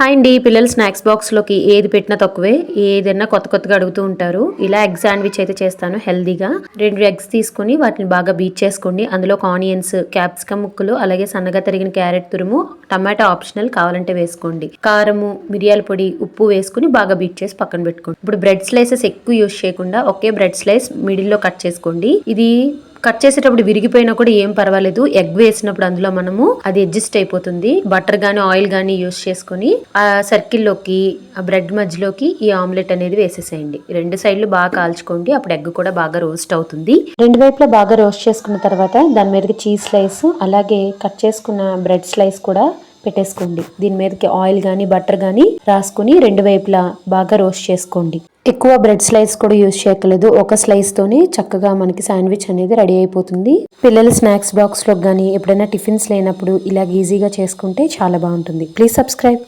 Hi అండి పిల్లలు snacks బాక్స్లోకి ఏది పెట్టినా తక్కువే. ఏదైనా కొత్త కొత్తగా అడుగుతూ ఉంటారు. ఇలా ఎగ్ శాండ్విచ్ అయితే చేస్తాను హెల్దీగా. రెండు ఎగ్స్ తీసుకొని వాటిని బాగా బీట్ చేసుకోండి. అందులో ఒక ఆనియన్స్ క్యాప్సికమ్ ముక్కలు అలాగే సన్నగా తరిగిన క్యారెట్ తురుము టమాటా ఆప్షనల్ కావాలంటే వేసుకోండి. కారము మిరియాల పొడి ఉప్పు వేసుకుని బాగా బీట్ చేసి పక్కన పెట్టుకోండి. ఇప్పుడు బ్రెడ్ స్లైసెస్ ఎక్కువ యూజ్ చేయకుండా ఒకే బ్రెడ్ స్లైస్ మిడిల్లో కట్ చేసుకోండి. ఇది కట్ చేసేటప్పుడు విరిగిపోయినా కూడా ఏం పర్వాలేదు. ఎగ్ వేసినప్పుడు అందులో మనము అది అడ్జస్ట్ అయిపోతుంది. బటర్ గానీ ఆయిల్ గానీ యూస్ చేసుకొని ఆ సర్కిల్లోకి ఆ బ్రెడ్ మధ్యలోకి ఈ ఆమ్లెట్ అనేది వేసేసేయండి. రెండు సైడ్లు బాగా కాల్చుకోండి. అప్పుడు ఎగ్ కూడా బాగా రోస్ట్ అవుతుంది. రెండు వైపులా బాగా రోస్ట్ చేసుకున్న తర్వాత దాని మీదకి చీజ్ స్లైస్ అలాగే కట్ చేసుకున్న బ్రెడ్ స్లైస్ కూడా పెట్టేసుకోండి. దీని మీదకి ఆయిల్ కానీ బటర్ కానీ రాసుకుని రెండు వైపులా బాగా రోస్ట్ చేసుకోండి. ఎక్కువ బ్రెడ్ స్లైస్ కూడా యూజ్ చేయక్కలేదు ఒక స్లైస్తోనే చక్కగా మనకి శాండ్విచ్ అనేది రెడీ అయిపోతుంది. పిల్లలు స్నాక్స్ బాక్స్లో కానీ ఎప్పుడైనా టిఫిన్స్ లేనప్పుడు ఇలాగ ఈజీగా చేసుకుంటే చాలా బాగుంటుంది. Please subscribe.